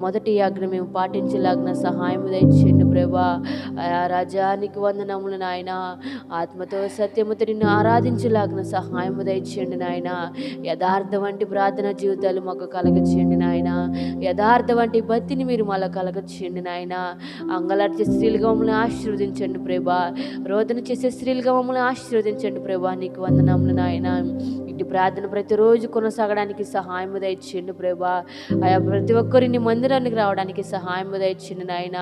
మొదటి ఆజ్ఞ మేము పాటించలాగిన సహాయం దయచేయండి ప్రభా. ఆయా రాజానికి వందనములు నాయన. ఆత్మతో సత్యముతో నిన్ను ఆరాధించలాగిన సహాయం దయచేయండి నాయన. యథార్థ వంటి ప్రార్థన జీవితాలు మాకు కలగచేయండి నాయన. యథార్థ వంటి భక్తిని మీరు మాలో కలగచేయండి నాయన. అంగలార్చే స్త్రీలుగా మమ్మల్ని ఆశీర్వదించండి ప్రభా. రోదన చేసే స్త్రీలుగా మమ్మల్ని ఆశీర్వదించండి ప్రభా. నీకు వందనములు నాయన. ఇటు ప్రార్థన ప్రతిరోజు కొనసాగడానికి సహాయం దయచేయండి ప్రభా. ఆయా ప్రతి ఒక్కరిని మందిరానికి రావడానికి సహాయం దయచేయండి నాయన.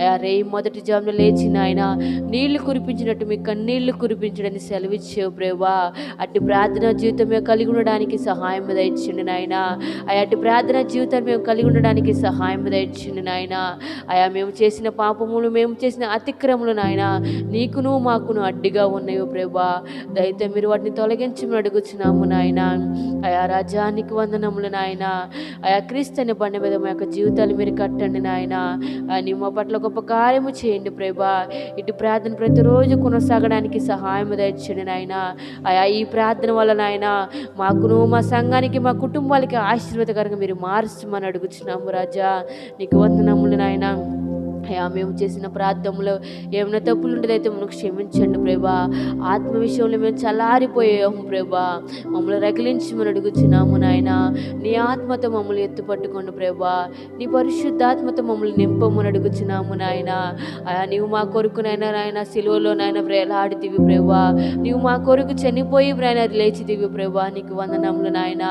ఆయా రే మొదటి జామున లేచి నాయన నీళ్ళు కురిపించినట్టు మీ కన్నీళ్ళు కురిపించడానికి సెలవిచ్చేవు ప్రభా. అట్టి ప్రార్థన జీవితం మేము కలిగి ఉండడానికి సహాయం దయచేయండి నాయన. ఆయా అట్టి ప్రార్థన జీవితం మేము కలిగి ఉండడానికి సహాయం దయచండి నాయన. ఆయా మేము చేసిన పాపములు మేము చేసిన అతిక్రములు నాయన నీకును మాకును అడ్డిగా ఉన్నాయో ప్రభా. దయతో మీరు వాటిని తొలగించమని అడుగుచున్నాము నాయన. ఆయా రాజ్యానికి వందనములు నాయన. ఆయా క్రీస్తుని బండి మీద మా యొక్క జీవితాలు మీరు కట్టండి నాయన. నీ మా పట్ల గొప్ప కార్యము చేయండి ప్రభా. ఇటు ప్రార్థన ప్రతిరోజు కొనసాగడానికి సహాయం దయచండి నాయన. ఆయా ఈ ప్రార్థన వల్ల నాయన మాకును మా సంఘానికి మా కుటుంబాలకి ఆశీర్వాదకరంగా మీరు మార్చమని అడుగుచున్నాము రాజా. నీకు వందనములు నాయన. అయ్యా మేము చేసిన ప్రార్థనలో ఏమైనా తప్పులు ఉండేదైతే మనకు క్షమించండి ప్రభా. ఆత్మ విషయంలో మేము చల్లారిపోయాము ప్రభా. మమ్మల్ని రగిలించమని అడుగుచున్నాము నాయన. నీ ఆత్మతో మమ్మల్ని ఎత్తుపట్టుకోండి ప్రభా. నీ పరిశుద్ధాత్మతో మమ్మల్ని నింపమని అడుగుచున్నాము నాయన. అయా నీవు మా కొరకునైనా నాయన సిలువలో నాయన వేలాడితివి ప్రభా. నీవు మా కొరకు చనిపోయి నాయన లేచితివి ప్రభా. నీకు వందనములు నాయన.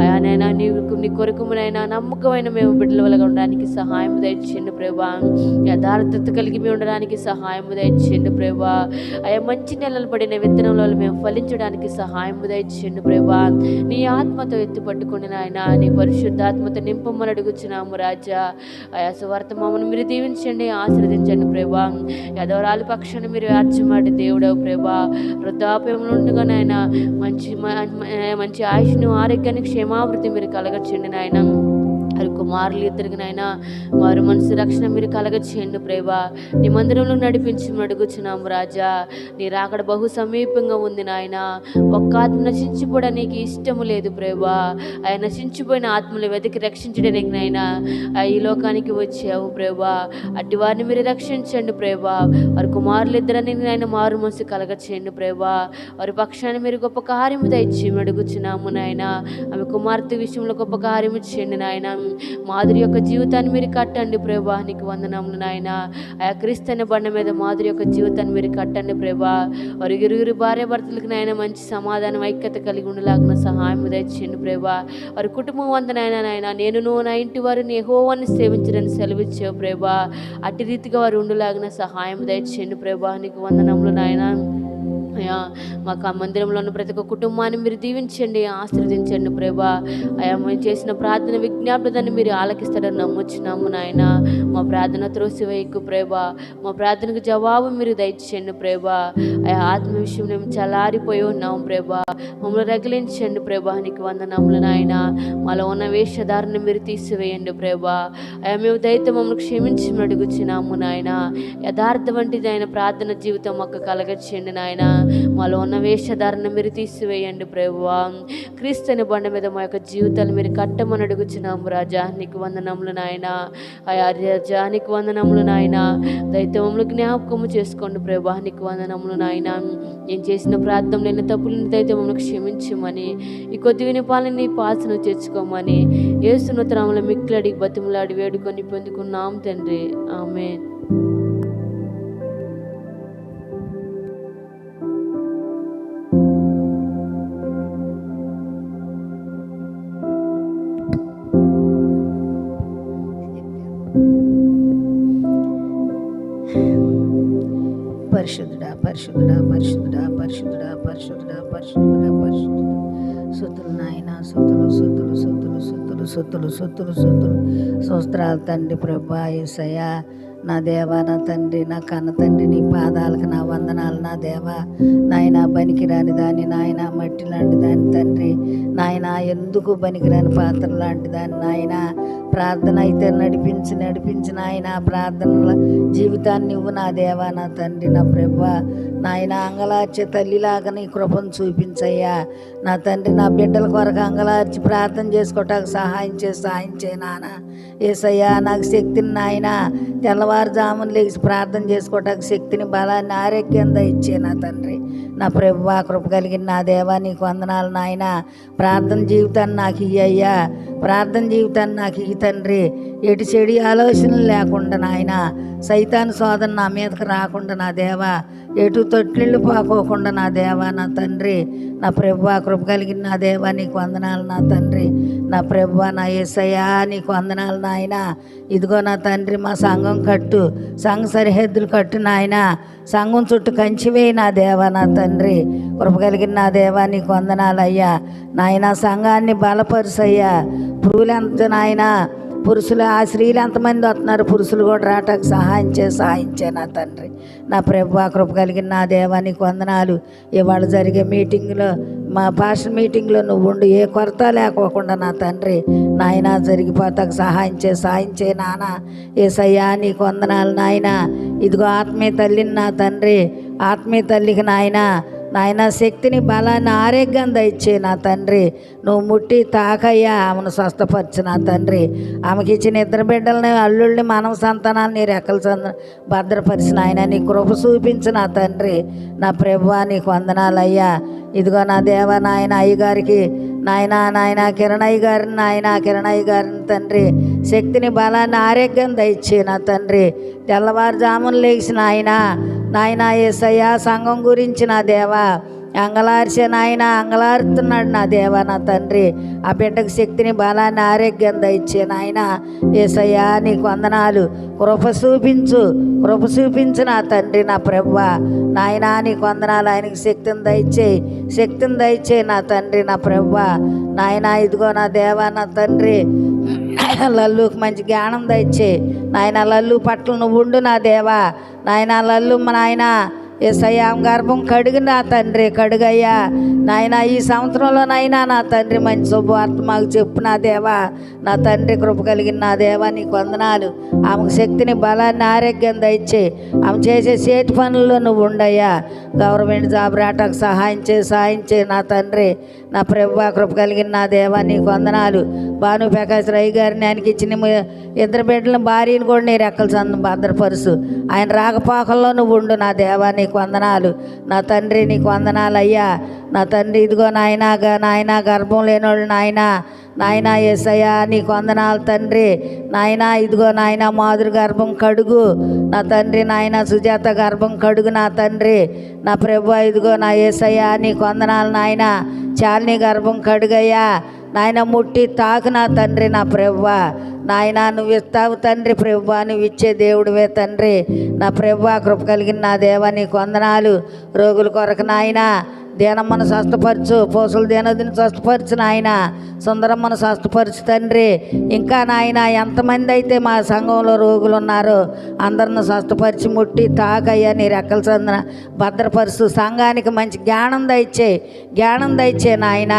అయా నాయన నీకు నీ కొరకు నమ్మకమైన మేము బిడ్డల వల్ల ఉండడానికి సహాయం దయచేయండి ప్రభా. యథార్థత కలిగి మేము ఉండడానికి సహాయం దయచేయండి ప్రభా. అయ్యా మంచి నెలలు పడిన విత్తనంలో మేము ఫలించడానికి సహాయం దయచేయండి ప్రభా. నీ ఆత్మతో ఎత్తి పట్టుకుని నాయన నీ పరిశుద్ధాత్మతో నింపమని అడుగుచున్నాము రాజా. అయా సువార్త మమ్మల్ని మీరు దీవించండి ఆశీర్వదించండి ప్రభా. యదవరాలి పక్షాన్ని మీరు ఆర్చమాటి దేవుడవు ప్రభా. వృద్ధాప్యంలో ఉండగా నాయన మంచి మ- మంచి ఆయుష్ను ఆరోగ్యాన్ని క్షేమావృతి మీరు కలగచ్చండి నాయన. మరి కుమారులు ఇద్దరికి నాయన. వారు మనసు రక్షణ మీరు కలగచేయండి ప్రేవా నీ మందిరంలో నడిపించి అడుగుచున్నాము రాజా. నీ రాకడ బహు సమీపంగా ఉంది నాయన. ఒక్క ఆత్మ నశించిపోవడానికి ఇష్టము లేదు ప్రేవా ఆయన నశించిపోయిన ఆత్మలు వెతికి రక్షించడానికి నాయన. ఆ ఈ లోకానికి వచ్చావు ప్రేవా అట్టి వారిని మీరు రక్షించండి ప్రేవా వారి కుమారులు ఇద్దరని నాయన మారు మనసు కలగచేయండి ప్రేవా వారి పక్షాన్ని మీరు గొప్ప కార్యము దయచి అడుగుచున్నాము నాయన. ఆమె కుమార్తె విషయంలో గొప్ప కార్యము చేయండి నాయన. మాధురి యొక్క జీవితాన్ని మీరు కట్టండి ప్రభా. నీకు వందనములు నాయన. ఆ క్రీస్తైన బండ మీద మాధురి యొక్క జీవితాన్ని మీరు కట్టండి ప్రభా. వారి ఇరుగురు భార్య భర్తలకు నాయన మంచి సమాధానం ఐక్యత కలిగి ఉండలాగిన సహాయం దయచేయండి ప్రభా. వారి కుటుంబం వందనైనా నాయన నేను నా ఇంటి వారు నేహోవాన్ని సేవించడానికి సెలవిచ్చావు ప్రభా. అట్టి రీతిగా వారు ఉండలాగిన సహాయం దయచేయండి ప్రభా. నీకు వందనములు నాయన. అయ్యా మాకు ఆ మందిరంలో ఉన్న ప్రతి ఒక్క కుటుంబాన్ని మీరు దీవించండి ఆశీర్వదించండి ప్రభా. అయ్యా మేము చేసిన ప్రార్థన విజ్ఞాపనని మీరు ఆలకిస్తారని నమ్ముచున్నాము నాయన. మా ప్రార్థన త్రోసివేయకు ప్రభా. మా ప్రార్థనకు జవాబు మీరు దయచేయండి ప్రభా. అయ్యా ఆత్మ విషయం మేము చలారిపోయి ఉన్నాము ప్రభా. మమ్మల్ని రగిలించండి ప్రభా నీకు వందనములు నాయన. మాలో ఉన్న వేషధారణ మీరు తీసివేయండి ప్రభా. అయ్యా మేము దయతో మమ్మల్ని క్షమించమని అడుగుచున్నాము నాయన. యథార్థ వంటిదైన ప్రార్థన జీవితం మాకు కలగచ్చేయండి నాయన. మాలో ఉన్న వేషధారణ మీరు తీసివేయండి ప్రభువా. క్రీస్తుని బండ మీద మా యొక్క జీవితాలు మీరు కట్టమని అడుగుచున్నాము రాజా. నీకు వందనములు నాయన. రాజా నీకు వందనములు నాయన. దైతములు జ్ఞాపకము చేసుకోండి ప్రభా నీకు వందనములు నాయన. నేను చేసిన ప్రార్థన లేని తప్పులను దైతే క్షమించమని ఈ కొద్ది వినిపాలని నీ పాసను తెచ్చుకోమని ఏసునతరాముల మిక్కిలడి బతిమలాడి వేడుకొని పొందుకున్నాం తండ్రి. ఆమె పరిశుద్ధుడా పరిశుద్ధుడా పరిశుద్ధుడా పరిశుద్ధుడా పరిశుద్ధుడా పరిశుద్ధుడా పరిశుద్ధుడు. సొత్తులు నాయన సొత్తులు సొత్తులు సొత్తులు సొత్తులు సొత్తులు సొత్తులు సొత్తులు. సోస్త్రాలు తండ్రి ప్రభా యేసయ్య. నా దేవా నా తండ్రి నా కన్న తండ్రి నీ పాదాలకు నా వందనాలు నా దేవా. నాయన బనికిరాని దాన్ని నాయన మట్టి లాంటి దాన్ని తండ్రి. నాయన ఎందుకు పనికిరాని పాత్ర లాంటి దాన్ని నాయన. ప్రార్థన అయితే నడిపించి నడిపించిన ఆయన ప్రార్థనల జీవితాన్ని ఇవ్వు నా దేవా నా తండ్రి నా ప్రభ. నాయన అంగలార్చి తల్లిలాగా నీ కృపను చూపించయ్యా. నా తండ్రి నా బిడ్డల కొరకు అంగలార్చి ప్రార్థన చేసుకోవటానికి సహాయం చేసి సహాయం చేయ నాన్న ఏసయ్యా నాకు శక్తిని నాయన తెల్లవారుజామున లేచి ప్రార్థన చేసుకోవటానికి శక్తిని బలాన్ని ఆరోగ్యంగా ఇచ్చే నా తండ్రి. నా ప్రభు కృప కలిగిన నా దేవా నీకు వందనాలు నాయన. ప్రార్థన జీవితాన్ని నాకు ఇయ్యయ్యా ప్రార్థన జీవితాన్ని నాకు ఇయ్యి తండ్రి. ఎటు చెడి ఆలోచనలు లేకుండా నాయన సైతాను శోధన నా మీదకి రాకుండా నా దేవా ఎటు తొట్లిళ్ళు పాకోకుండా నా దేవా నా తండ్రి నా ప్రభు కృప కలిగిన నా దేవా నీకు వందనాలు నా తండ్రి. నా ప్రభు నా ఏసయ్యా నీకు వందనాలు నాయన. ఇదిగో నా తండ్రి మా సంఘం కట్టు సంఘ సరిహద్దులు కట్టు నాయన. సంఘం చుట్టూ కంచివేయి నా దేవా నా తండ్రి. కృప కలిగిన నా దేవా నీకు వందనాలయ్యా నాయన సంఘాన్ని బలపరుసయ్యా. పురుగులెంత నాయన పురుషులు ఆ స్త్రీలు ఎంతమంది వస్తున్నారు? పురుషులు కూడా రావటానికి సహాయం చే సహాయం చే నా తండ్రి. నా ప్రభు కృప కలిగిన నా దేవానికి వందనాలు. ఇవాళ జరిగే మీటింగ్లో మా భాష మీటింగ్లో నువ్వు ఉండి. ఏ కొరత లేకోకుండా నా తండ్రి నాయన జరిగిపోతాకు సహాయం చే సహాయం చే నాన్న ఏసయ్యా నీకు వందనాలు నాయన. ఇదిగో ఆత్మీయ తల్లిని నా తండ్రి ఆత్మీయ తల్లికి నాయన. నాయన శక్తిని బలాన్ని ఆరోగ్యం దయచే నా తండ్రి. నువ్వు ముట్టి తాకయ్యా ఆమెను స్వస్థపరచు నా తండ్రి. ఆమెకి ఇచ్చిన ఇద్దరు బిడ్డలని అల్లుళ్ళని మానవ సంతానాన్ని నీ రెక్కల సంద భద్రపరిచిన ఆయన. నీ కృప చూపించు నా తండ్రి. నా ప్రభువా నీకు వందనాలయ్యా. ఇదిగో నా దేవ నాయన అయ్యగారికి నాయన నాయన కిరణయ్య గారిని నాయన కిరణయ్య గారిని తండ్రి. శక్తిని బలాన్ని ఆరోగ్యం దయచే నా తండ్రి. తెల్లవారుజామున లేచిన ఆయన నాయన ఏసయ్య సంఘం గురించి నా దేవా అంగలార్చే నాయన అంగలారుతున్నాడు నా దేవా నా తండ్రి. ఆ బిడ్డకు శక్తిని బలాన్ని ఆరోగ్యం దయచే నాయన ఏసయ్యా నీకు వందనాలు. కృప చూపించు కృప చూపించు నా తండ్రి నా ప్రభు నాయన నీకు వందనాలు. ఆయనకి శక్తిని దయచేయి శక్తిని దయచేయి నా తండ్రి నా ప్రభు నాయన ఇదిగో నా దేవా నా తండ్రి. లల్లుకి మంచి జ్ఞానం దయచే నాయన లల్లు పట్ల నువ్వు ఉండు నా దేవా. నాయన లల్లు మా నాయన ఎస్ఐయా గర్భం కడుగు నా తండ్రి కడుగయ్యా. నాయన ఈ సంవత్సరంలో నాయనా నా తండ్రి మంచి శుభవార్త మాకు చెప్పు నా దేవా. నా తండ్రి కృప కలిగిన నా దేవా నీకు వందనాలు. ఆమెకు శక్తిని బలాన్ని ఆరోగ్యం దయచే ఆమె చేసే చేతి పనుల్లో నువ్వు ఉండయ్యా. గవర్నమెంట్ జాబ్ రాటకు సహాయం చే సహాయం చే నా తండ్రి. నా ప్రభు కృప కలిగిన నా దేవా నీకు వందనాలు. భాను ప్రకాశ్ రై గారిని ఆయనకి ఇచ్చిన ఇద్దరు బిడ్డల భార్యను కూడా నీ రెక్కల సంద భద్రపరుసు. ఆయన రాకపోకల్లో నువ్వు ఉండు నా దేవా నీకు వందనాలు. నా తండ్రి నీకు వందనాలు అయ్యా. నా తండ్రి ఇదిగో నాయనాగా నాయన గర్భం లేనోళ్ళు నాయన. నాయన ఏసయ్యా నీకు వందనాలు తండ్రి. నాయన ఇదిగో నాయన మాధురి గర్భం కడుగు. నా తండ్రి నాయన సుజాత గర్భం కడుగు నా తండ్రి. నా ప్రభు ఇదిగో నా ఏసయ్యా నీకు వందనాలు నాయన. చాలిని గర్భం కడుగయ్యా. నాయన ముట్టి తాకు నా తండ్రి నా ప్రవ్వ. నాయన నువ్వు ఇస్తావు తండ్రి ప్రవ్వ నువ్వు ఇచ్చే దేవుడివే తండ్రి. నా ప్రవ్వ కృప కలిగిన నా దేవా నీకు వందనాలు. రోగుల కొరకు నాయన దేనమ్మను స్వస్థపరచు. పోసులు దేనదిని స్వస్థపరచు నాయన. సుందరమ్మను స్వస్థపరచు తండ్రి. ఇంకా నాయన ఎంతమంది అయితే మా సంఘంలో రోగులు ఉన్నారో అందరిని స్వస్థపరిచి ముట్టి తాకయ్యా. నీ రెక్కల చందన భద్రపరుచు సంఘానికి మంచి జ్ఞానం దయచేయి. జ్ఞానం దయచే నాయన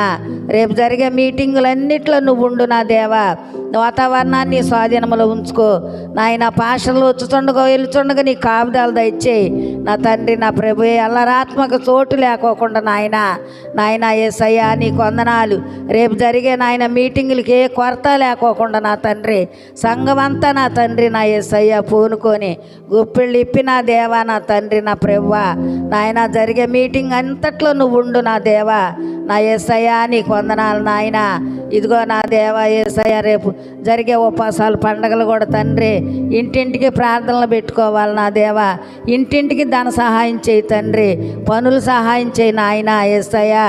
రేపు జరిగే మీటింగులన్నిట్లో నువ్వు ఉండు నా దేవా. వాతావరణాన్ని స్వాధీనంలో ఉంచుకో. నాయన పాషలు వచ్చుచుండగా వెళ్తుండగా నీ కాపుదాలు దయచేయి. నా తండ్రి నా ప్రభు అల్లరాత్మక చోటు లేకోకుండా నాయన. నాయన ఏసయ్యా నీ కొందనాలు రేపు జరిగే నాయన మీటింగులకి ఏ కొరత లేకోకుండా నా తండ్రి. సంఘమంతా నా తండ్రి నా ఏసయ్య పూనుకొని గుప్పిళ్ళు ఇప్పి నా దేవా నా తండ్రి నా ప్రభువా. నాయన జరిగే మీటింగ్ అంతట్లో నువ్వు ఉండు నా దేవా. నా ఏసయ్యా నీ కొందనాలు నాయన. ఇదిగో నా దేవా ఏసయ్య రేపు జరిగే ఉపవాసాలు పండగలు కూడా తండ్రి ఇంటింటికి ప్రార్థనలు పెట్టుకోవాలి నా దేవా. ఇంటింటికి ధన సహాయం చేయి తండ్రి. పనులు సహాయం చేయి నాయన ఏసయ్యా.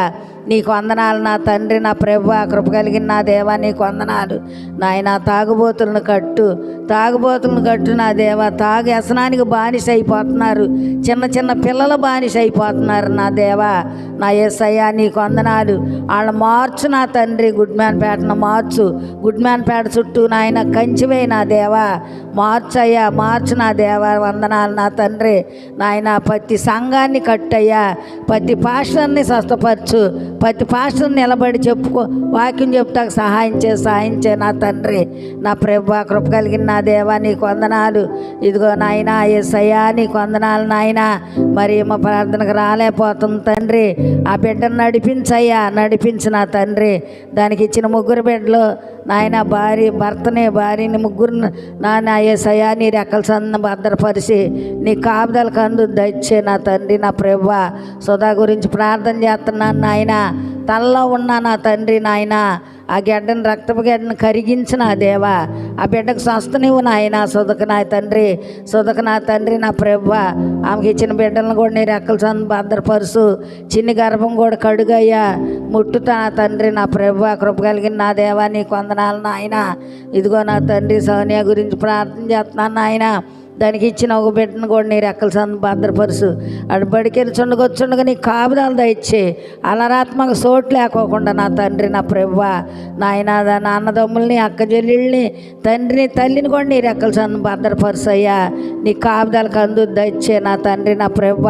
నీకు వందనాలు నా తండ్రి నా ప్రభు కృప కలిగిన నా దేవా నీకు వందనాలు. నాయన తాగుబోతులను కట్టు. తాగుబోతులను కట్టు నా దేవా. తాగు వ్యసనానికి బానిస అయిపోతున్నారు. చిన్న చిన్న పిల్లలు బానిస అయిపోతున్నారు నా దేవా. నా ఏసయ్యా నీకు వందనాలు. వాళ్ళ మార్చు నా తండ్రి గుడ్ మ్యాన్ పేటను మార్చు. గుడ్ మ్యాన్ పేట చుట్టూ నాయన కంచివే నా దేవా. మార్చయ్యా మార్చు నా దేవా. వందనాలు నా తండ్రి. నాయన ప్రతి సంఘాన్ని కట్టయ్యా. ప్రతి పాషాన్ని స్వస్థపరచు. ప్రతి పాస్టర్ నిలబడి చెప్పుకో వాక్యం చెప్తాకు సహాయం చే సహాయం చే నా తండ్రి. నా ప్రభు కృప కలిగిన నా దేవా నీకు వందనాలు. ఇదిగో నాయన ఏసయ్యా నీకు వందనాలు నాయన. మరి మా ప్రార్థనకు రాలేకపోతుంది తండ్రి. ఆ బిడ్డను నడిపించయ్యా నడిపించు నా తండ్రి. దానికి ఇచ్చిన ముగ్గురు బిడ్డలు నాయన భార్య భర్తనే భార్యని ముగ్గురు నాన్న ఏసయా నీ రెక్కల సంద భద్రపరిచి నీ కాపుదలకు అందు దచ్చే నా తండ్రి నా ప్రభా. సుధా గురించి ప్రార్థన చేస్తున్నాను నాయన. తనలో ఉన్న నా తండ్రి నాయన ఆ గడ్డను రక్తపు గడ్డను కరిగించిన దేవా. ఆ బిడ్డకు స్వస్థ నీవు నాయన సుధకు నా తండ్రి సుధకు నా తండ్రి నా ప్రభు ఆమెకి ఇచ్చిన బిడ్డలను కూడా నీ రెక్కల సంద భద్రపరుసు. చిన్ని గర్భం కూడా కడుగయ్యా. ముట్టుతా నా తండ్రి నా ప్రభు కృప కలిగిన నా దేవా నీ కొందనాలు నాయన. ఇదిగో నా తండ్రి సోనియా గురించి ప్రార్థన చేస్తున్నాను నాయన. దానికి ఇచ్చిన ఒక బిడ్డను కూడా నీ రెక్కల సంద భద్రపరుసు. అటు బడికెళ్ళి చుండగొచ్చుండగా నీ కాపుదాలు దయచ్చే అలరాత్మక సోటు లేకోకుండా నా తండ్రి నా ప్రవ్వ నాయన నా అన్నదమ్ముల్ని అక్క చెల్లెళ్ళని తండ్రిని తల్లిని కూడా నీ రెక్కల సంద భద్రపరుసు అయ్యా నీ కాపుదాలకు అందు దయచ్చే నా తండ్రి నా ప్రభు.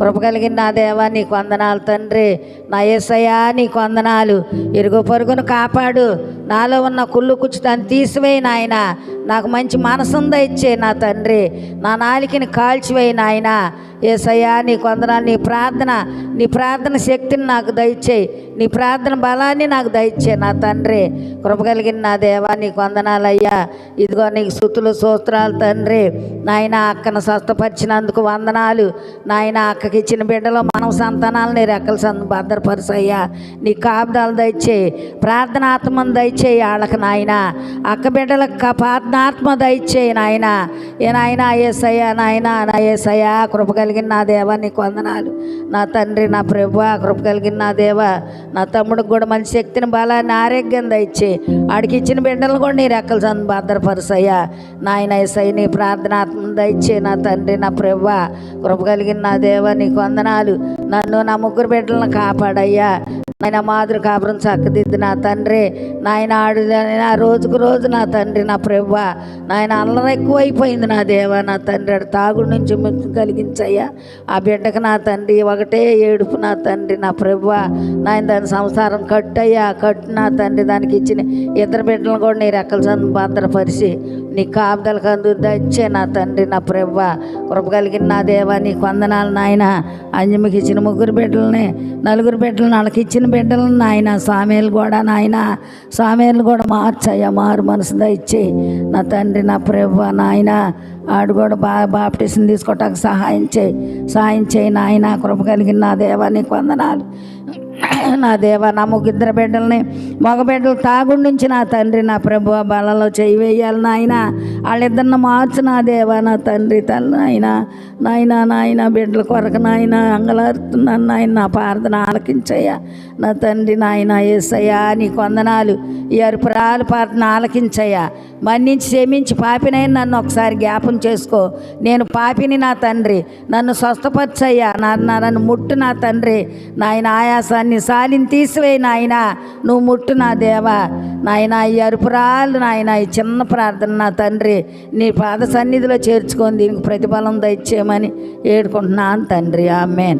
కృప కలిగిన నా దేవా నీకు వందనాలు తండ్రి. నా ఏసయ్యా నీకు వందనాలు. ఇరుగు పొరుగును కాపాడు. నాలో ఉన్న కుళ్ళు కుచ్చుతాన్ని తీసివేయి నాయన. నాకు మంచి మనసుందా ఇచ్చే నా తండ్రి. నా నాలికని కాల్చివేయి నాయన. ఏసయ్యా నీ కొందనాలు నీ ప్రార్థన నీ ప్రార్థన శక్తిని నాకు దయచేయి. నీ ప్రార్థన బలాన్ని నాకు దయచే నా తండ్రి. కృప కలిగిన నా దేవా నీ వందనాలయ్యా ఇదిగో నీకు సుతులు సూత్రాలు తండ్రి. నాయన అక్కను స్వస్థపరిచినందుకు వందనాలు. నాయన అక్కకి ఇచ్చిన బిడ్డలో మనం సంతానాలు నీ రెక్కల సంద భద్రపరుసయ్యా నీ కాపుదాలు దయచేయి. ప్రార్థనాత్మను దయచేయి వాళ్ళకి నాయన. అక్క బిడ్డలకు ప్రార్థనాత్మ దయచేయి నాయన. ఏ నాయన ఏసయ్యా నాయన నా ఏసయ్యా కృపగలి కలిగిన నా దేవా నీకు వందనాలు. నా తండ్రి నా ప్రభు కృప కలిగిన నా దేవ నా తమ్ముడికి కూడా మంచి శక్తిని బలాన్ని ఆరోగ్యం దయచే ఆడికి ఇచ్చిన బిడ్డలు కూడా నీ రెక్కలు సంద భద్రపరుసయ్యా. నాయన ఏసయ్య నీ ప్రార్థనాత్మను దయచే నా తండ్రి నా ప్రభు కృప కలిగిన నా దేవ నీకు వందనాలు. నన్ను నా ముగ్గురు బిడ్డలను కాపాడయ్యా. నాయన మాదిరి కాపురం చక్కదిద్ది నా తండ్రి. నాయన ఆడు నా రోజుకు రోజు నా తండ్రి నా ప్రభు నాయన అల్లరి ఎక్కువైపోయింది నా దేవా. నా తండ్రి ఆడు తాగుడు నుంచి ముక్తి కలిగించయ్యా. ఆ బిడ్డకు నా తండ్రి ఒకటే ఏడుపు నా తండ్రి నా ప్రభు నాయన దాని సంసారం కట్టయ్యా. కట్టు నా తండ్రి దానికి ఇచ్చిన ఇద్దరు బిడ్డలను కూడా నీ రెక్కల సందు భద్రపరిచి నీ కాపుదల కందు దచ్చే నా తండ్రి నా ప్రభ. కృప కలిగిన నా దేవా నీ కొందనాలు నాయన. అంజమ్మకి ఇచ్చిన ముగ్గురు బిడ్డలని నలుగురు బిడ్డలను వాళ్ళకి ఇచ్చిన బిడ్డలను నాయన. స్వామిలు కూడా నాయన. స్వామిలు కూడా మార్చయ్యా మారు మనసు దచ్చి నా తండ్రి నా ప్రభ నాయన. ఆడు కూడా బా బాప్టిషన్ తీసుకోవటానికి సహాయం చేయి. సహాయం చేయి నాయన. కృప కలిగిన నా దేవా నీ కొందనాలు నా దేవ నా ముగ్గిద్దరు బిడ్డల్ని మగబిడ్డలు తాగుండించి నుంచి నా తండ్రి నా ప్రభు బలలో చేయి వేయాలి నాయన. వాళ్ళిద్దరిని మార్చు నా దేవ నా తండ్రి తల్లి నాయన. నాయన నాయన బిడ్డల కొరకు నాయన అంగలారుతున్నాను నాయన. నా ప్రార్థన ఆలకించయ్యా. నా తండ్రి నాయన ఏసయ్యా నీ కొందనాలు ఈ అరుపురాలు ప్రార్థన ఆలకించయ్యా. మన్నించి క్షమించి పాపినైనా నన్ను ఒకసారి జ్ఞాపం చేసుకో. నేను పాపిని నా తండ్రి. నన్ను స్వస్థపరచయ్యా. నా నన్ను ముట్టు నా తండ్రి. నాయన ఆయాసాన్ని సాలిని తీసివే నాయన. నువ్వు ముట్టు నా దేవా. నాయన ఈ అరుపురాలు నాయన ఈ చిన్న ప్రార్థన నా తండ్రి. నీ పాద సన్నిధిలో చేర్చుకొని దీనికి ప్రతిఫలం దయచేయమని ఏడుకుంటున్నాను తండ్రి. ఆమెన్.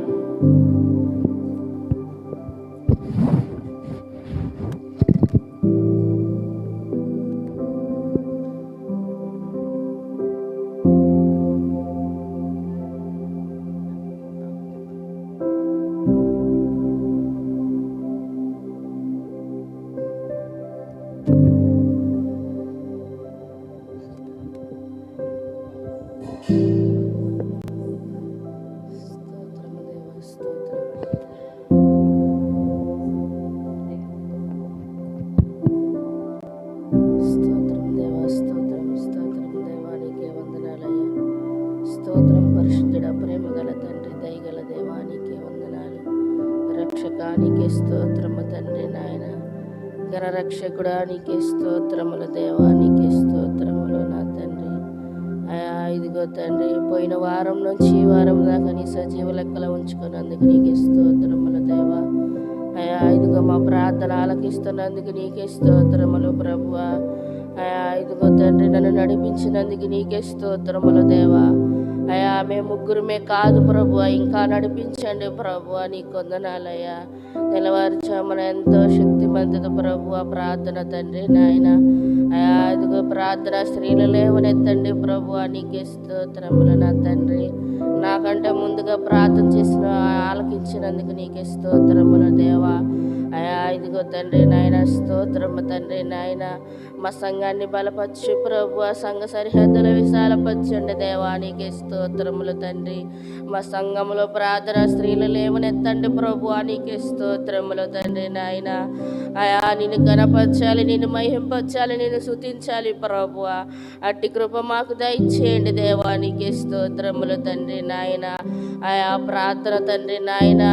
గల తండ్రి వందనాలు స్తోత్రము తండ్రి నాయన గర రక్షకుడా నీకే స్తోత్రములు దేవా నీకే ఇదిగో తండ్రి. పోయిన వారం నుంచి ఈ వారం దాకా నీ సజీవ లెక్కలో ఉంచుకున్నందుకు నీకు స్తోత్రముల దేవ. అయా ఇదిగో మా ప్రార్థన ఆలకిస్తున్నందుకు నీకే స్తోత్రములు ప్రభువ. అయా ఇదిగో తండ్రి నన్ను నడిపించినందుకు నీకే స్తోత్రములు దేవా. అయా మేము ముగ్గురమే కాదు ప్రభు ఇంకా నడిపించండి ప్రభు నీ కొందనాలయ్యా. తెల్లవారుచామన ఎంతో శక్తిమంతుత ప్రభు ప్రార్థన తండ్రి నాయన. అయా ప్రార్థన స్త్రీలు లేవనెత్తండి ప్రభు నీకే స్తోత్రములు నా తండ్రి. నాకంటే ముందుగా ప్రార్థన చేసిన ఆలకించినందుకు నీకే స్తోత్రములు దేవా. అయా ఇదిగో తండ్రి నాయన స్తోత్రము తండ్రి నాయన. మా సంఘాన్ని బలపరచు ప్రభు ఆ సంఘ సరిహద్దులు విశాలపరచండి దేవా నీకే స్తోత్రములు తండ్రి. మా సంఘంలో ప్రార్థన స్త్రీలు లేవనెత్తండి ప్రభు నీకే స్తోత్రములు తండ్రి నాయన. అయా నిన్ను గణపరచాలి నిన్ను మహింపరచాలి నిన్ను శుతించాలి ప్రభు. అట్టి కృప మాకు దయచేయండి దేవానికి స్తోత్రములు తండ్రి నాయన. ఆయా ప్రార్థన తండ్రి నాయన.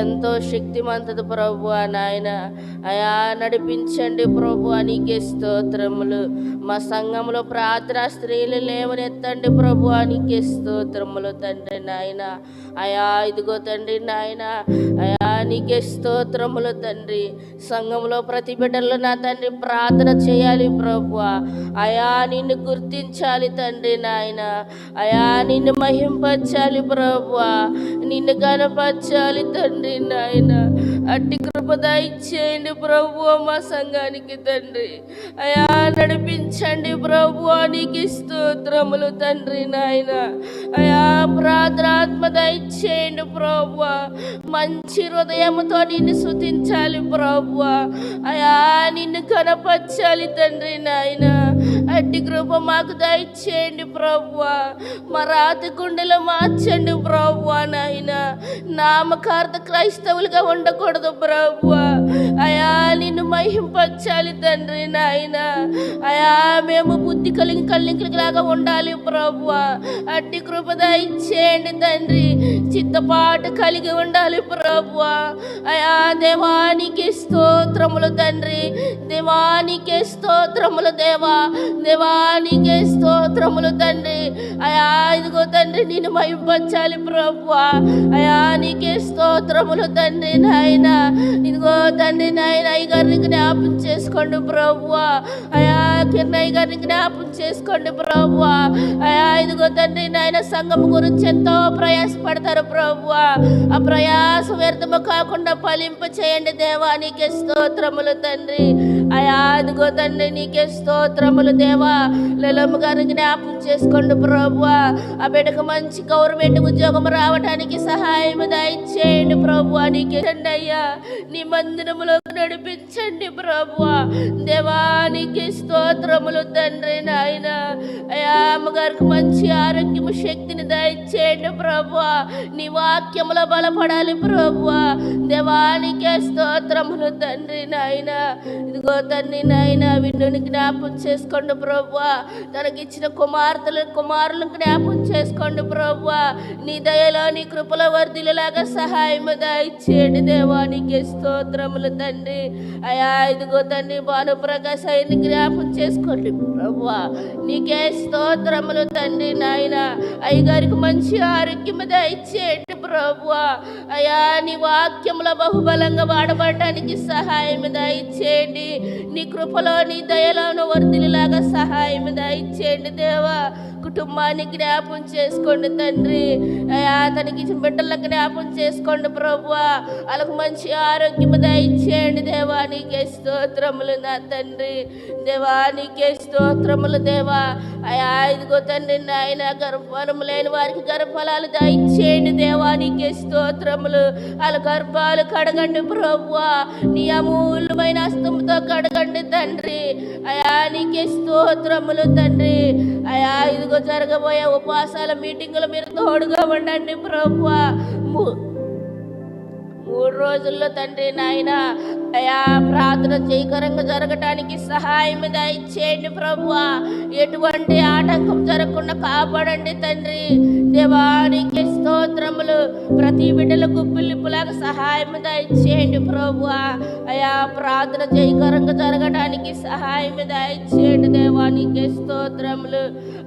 ఎంతో శక్తిమంతది ప్రభు నాయన. అయా నడిపించండి ప్రభు నీకే స్తోత్రములు. మా సంఘంలో ప్రార్థన స్త్రీలు లేవనెత్తండి ప్రభు నీకే స్తోత్రములు తండ్రి నాయన. అయా ఇదిగో తండ్రి నాయన. అయా నీకే స్తోత్రములు తండ్రి. సంఘంలో ప్రతి బిడ్డలు నా తండ్రి ప్రార్థన చేయాలి ప్రభు. అయా నిన్ను గుర్తించాలి తండ్రి నాయన. అయా నిన్ను మహింపరచాలి ప్రభు. నిన్ను కనపరచాలి తండ్రి నాయన. అట్టి కృప దయచేయండి ప్రభు మా సంఘానికి తండ్రి. అయా నడిపించండి ప్రభు నీకు స్తోత్రములు తండ్రి నాయన. అయా ప్రార్థనాత్మ దయచేయండి ప్రభు. మంచి హృదయముతో నిన్ను శుతించాలి ప్రభు అయా నిన్ను కనపరచాలి తండ్రి నాయన. అట్టి కృప మాకు దయచేయండి ప్రభు మా రాతి గుండెలో మార్చండి ప్రభు నాయన. నామకార్థ క్రైస్తవులుగా ఉండకూడదు ప్రభు నిన్ను మహింపరచాలి తండ్రి నాయన. అయా మేము బుద్ధి కలిగి లాగా ఉండాలి ప్రభు అట్టి కృపద ఇచ్చేయండి తండ్రి. చిత్తపాటు కలిగి ఉండాలి ప్రభు అయా దేవానికి స్తోత్రములు తండ్రి. దేవానికి స్తోత్రములు దేవా. దేవానికి స్తోత్రములు తండ్రి. అయా ఇదిగో తండ్రి నేను మహింపరచాలి ప్రభు అయా నీకే స్తోత్రములు తండ్రి నాయన. ఇదిగో తండ్రి నాయన అయ్యగారిని జ్ఞాపం చేసుకోండి ప్రభు అయా కిరణయ్య గారిని జ్ఞాపం చేసుకోండి ప్రభు అయా ఇదిగో తండ్రి నాయన సంఘం గురించి ఎంతో ప్రయాసపడతారు ప్రభు ఆ ప్రయాసం వ్యర్థము కాకుండా ఫలింప చేయండి దేవా నీకే స్తోత్రములు తండ్రి. అయా ఇదిగో తండ్రి నీకే స్తోత్రములు దేవా. లలమ్మ గారిని జ్ఞాపం చేసుకోండి ప్రభు ఆ బిడ్డకు మంచి గవర్నమెంట్ ఉద్యోగం రావడానికి సహాయం దయచేయండి ప్రభు నీకే తండ్రి అయ్యా. నీ మందిరములో నడిపించండి ప్రభు దేవానికి స్తోత్రములు తండ్రి నాయన. అయా అమ్మగారికి మంచి ఆరోగ్యము శక్తిని దయచేయండి ప్రభు నీ వాక్యములో బలపడాలి ప్రభు దేవానికి స్తోత్రములు తండ్రి నాయన. ఇదిగో తండ్రి నాయన విన్నుని జ్ఞాపం చేసుకోండి ప్రభు తనకిచ్చిన కుమార్తెలు కుమారులను జ్ఞాపం చేసుకోండి ప్రభు నీ దయలో నీ కృపలో వర్ధిలలాగా సహాయము దయచేయండి. దేవానికి స్తోత్రములు తండ్రి అయా ఇదిగో తండ్రి భానుప్రకాశ్ అయిన జ్ఞాపం చేసుకోండి ప్రవ్వా నీకే స్తోత్రములు తండ్రి నాయన. అయ్యగారికి మంచి ఆరోగ్యం దయచేయండి. ప్రభు అయా నీ వాక్యముల బహుబలంగా వాడబడటానికి సహాయం దయచేయండి నీ కృపలో నీ దయలోను వర్ధిలిలాగా సహాయం దయచేయండి దేవా. కుటుంబాన్ని జ్ఞాపం చేసుకోండి తండ్రి. అయా తనకి జ్ఞాపం చేసుకోండి ప్రభు వాళ్ళకు మంచి ఆరోగ్యం దయచేయండి దేవా. నీకే స్తోత్రములు నా తండ్రి. దేవా నీకే స్తోత్రములు దేవా. అయా ఇదిగో తండ్రి నాయన గర్భఫలము లేని వారికి గర్భఫలాలు దయచేయండి దేవా. నీకే స్తోత్రములు. వాళ్ళ గర్భాలు కడగండి ప్రవ్వా. నీ అమూల్యమైన హస్తంతో కడగండి తండ్రి. అయా నీకే స్తోత్రములు తండ్రి. అయా ఇదిగో జరగబోయే ఉపవాసాల మీటింగులు మీరు తోడుగా ఉండండి ప్రవ్వా. మూడు రోజుల్లో తండ్రి నాయన అయా ప్రార్థన జయకరంగా జరగటానికి సహాయం దయచేయండి ప్రభు ఎటువంటి ఆటంకం జరగకుండా కాపాడండి తండ్రి. దేవానికి స్తోత్రములు ప్రతి బిడ్డల గుప్పిలిప్పులాగా సహాయం దయచేయండి ప్రభు అయా ప్రార్థన జయకరంగా జరగడానికి సహాయం దయచేయండి దేవానికి స్తోత్రములు.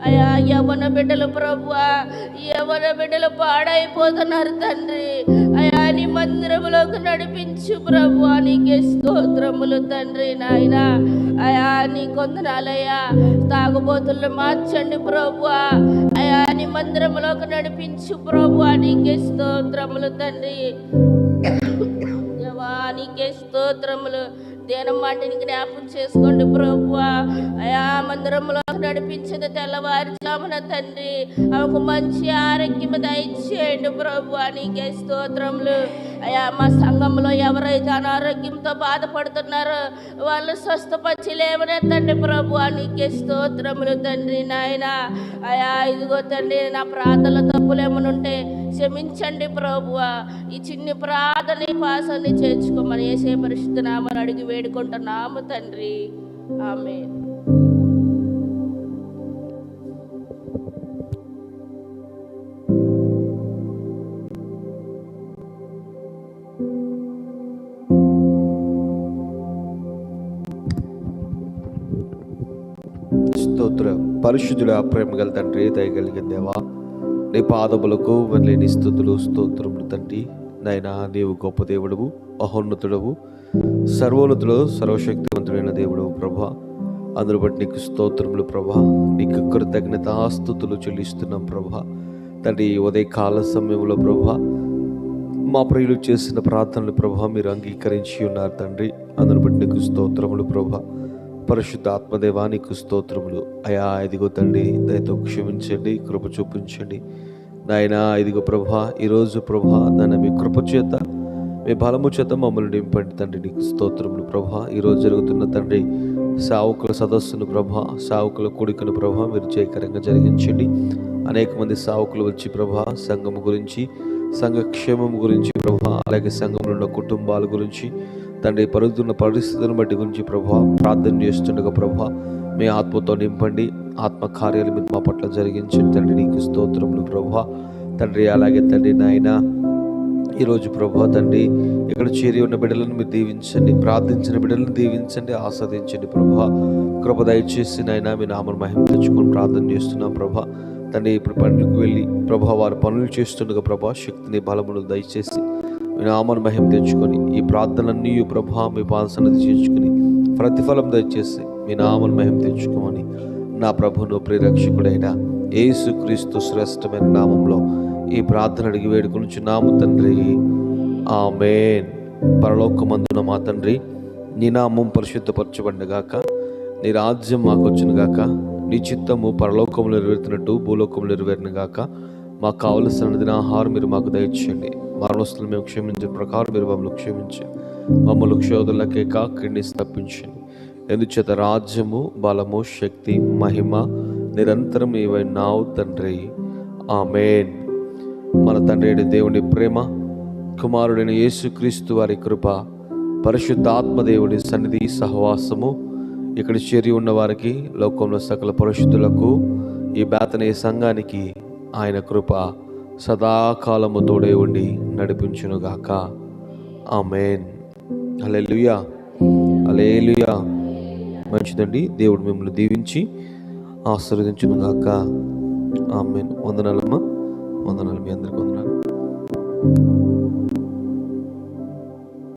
అయా యవన బిడ్డలు ప్రభు యవన బిడ్డలు పాడైపోతున్నారు తండ్రి. అయా నీ మందిరములోకి నడిపించు ప్రభు. నీకే స్తోత్రములు తండ్రి నాయన. అయా నీ కొందనాలయ్యా. తాగుబోతులు మార్చండి ప్రభు. అయా నీ మందిరములోకి నడిపించు ప్రభు. నీకే స్తోత్రములు తండ్రి. నీకే స్తోత్రములు. దేనం మాటిని జ్ఞాపం చేసుకోండి ప్రభు అయా మందిరంలో నడిపించింది తెల్లవారుజామున తండ్రి. ఆమెకు మంచి ఆరోగ్యం దయచేయండి ప్రభు నీకే స్తోత్రములు. అయా మా సంఘంలో ఎవరైతే అనారోగ్యంతో బాధపడుతున్నారో వాళ్ళు స్వస్థపరిచి లేవనెత్తండి ప్రభు నీకే స్తోత్రములు తండ్రి నాయన. అయా ఇదిగో తండ్రి నా ప్రార్థన తప్పులేమనుంటే క్షమించండి ప్రభువ. ఈ చిన్ని ప్రార్థన పాసాన్ని చేర్చుకోమని ఏసే పరిశుద్ధ నామని అడిగి వేడుకుంటున్నాము తండ్రి. ఆమె స్తోత్రం. పరిశుద్ధుడ ప్రేమ గల తండ్రి దయగలిగిన దేవా నీ పాదములకు వెళ్ళని స్థుతులు స్తోత్రములు తండ్రి. నాయనా నీవు గొప్ప దేవుడవు మహోన్నతుడవు సర్వోన్నతుడు సర్వశక్తివంతుడైన దేవుడు ప్రభా అందరు బట్టి నీకు స్తోత్రములు ప్రభా నీకు కృతజ్ఞత ఆస్తుతులు చెల్లిస్తున్నాం ప్రభా. తండ్రి ఉదయ కాల సమయంలో ప్రభా మా ప్రియులు చేసిన ప్రార్థనలు ప్రభా మీరు అంగీకరించి ఉన్నారు తండ్రి. అందరు బట్టి నీకు స్తోత్రములు ప్రభా. పరిశుద్ధ ఆత్మదేవానికి స్తోత్రములు. అయా ఇదిగో తండ్రి దయతో క్షమించండి కృప చూపించండి. నాయనా ఇదిగో ప్రభా ఈరోజు ప్రభా నాన్న మీ కృప చేత మీ బలము చేత మమ్మల్ని నింపండి తండ్రి. నీకు స్తోత్రములు ప్రభా. ఈరోజు జరుగుతున్న తండ్రి సావుకుల సదస్సును ప్రభా సావుకుల కూడికను ప్రభా మీరు జయకరంగా జరిగించండి. అనేక మంది సావుకులు వచ్చి ప్రభా సంఘము గురించి సంఘక్షేమం గురించి ప్రభా అలాగే సంఘంలో ఉన్న కుటుంబాల గురించి తండ్రి పరుగుతున్న పరిస్థితులను బట్టి గురించి ప్రభా ప్రార్థన చేస్తుండగా ప్రభా మీ ఆత్మతో నింపండి. ఆత్మ కార్యాలు మీరు మా పట్ల జరిగించండి తండ్రి. నీకు స్తోత్రములు ప్రభా. తండ్రి అలాగే తండ్రి నాయన ఈరోజు ప్రభా తండ్రి ఇక్కడ చేరి ఉన్న బిడ్డలను మీరు దీవించండి ప్రార్థించిన బిడ్డలను దీవించండి ఆస్వాదించండి ప్రభా. కృప దయచేసి నాయన మీ నామను మహిమ తెచ్చుకొని ప్రార్థన చేస్తున్నాం ప్రభా. తండ్రి ఇప్పుడు పనులకు వెళ్ళి ప్రభా వారు పనులు చేస్తుండగా ప్రభా శక్తిని బలమును దయచేసి మీ నామను మహిమ తెచ్చుకొని ఈ ప్రార్థనలన్నీ ప్రభా మీ పాదసన్నది చేర్చుకుని ప్రతిఫలం దయచేసి మీ నామను మహిమ తెచ్చుకోమని నా ప్రభును ప్రిరక్షకుడైన ఏసుక్రీస్తు శ్రేష్టమైన నామంలో ఈ ప్రార్థన అడిగి వేడుకొనుచున్నాము తండ్రి. ఆమెన్. పరలోకమందున మా తండ్రి నీ నామం పరిశుద్ధపరచబడినగాక నీ రాజ్యం మాకు వచ్చునుగాక నీ చిత్తము పరలోకములు నెరవేరుతున్నట్టు భూలోకములు నెరవేరినగాక మాకు కావలసిన ఆహారం మీరు మాకు దయచేయండి. మరణస్తులు మేము క్షమించిన ప్రకారం మీరు మమ్మల్ని క్షమించండి మమ్మల్ని క్షోధులకే కాకిడిని తప్పించండి ఎందుచేత రాజ్యము బలము శక్తి మహిమ నిరంతరం ఏవైనావు తండ్రి. ఆమెన్. మన తండ్రి అయిన దేవుని ప్రేమ కుమారుడైన యేసుక్రీస్తు వారి కృప పరిశుద్ధ ఆత్మదేవుడి సన్నిధి సహవాసము ఇక్కడ చేరి ఉన్న వారికి లోకంలో సకల పరిశుద్ధులకు ఈ బేతనే సంఘానికి ఆయన కృప సదాకాలము తోడే ఉండి నడిపించునుగాక. ఆమెన్. అలెలుయా అలేలుయా మంచిదండి. దేవుడు మిమ్మల్ని దీవించి ఆశీర్వదించునుగాక. ఆమెన్. వందనాలమ్మా. వందనాలు మీ అందరికి వందనాలు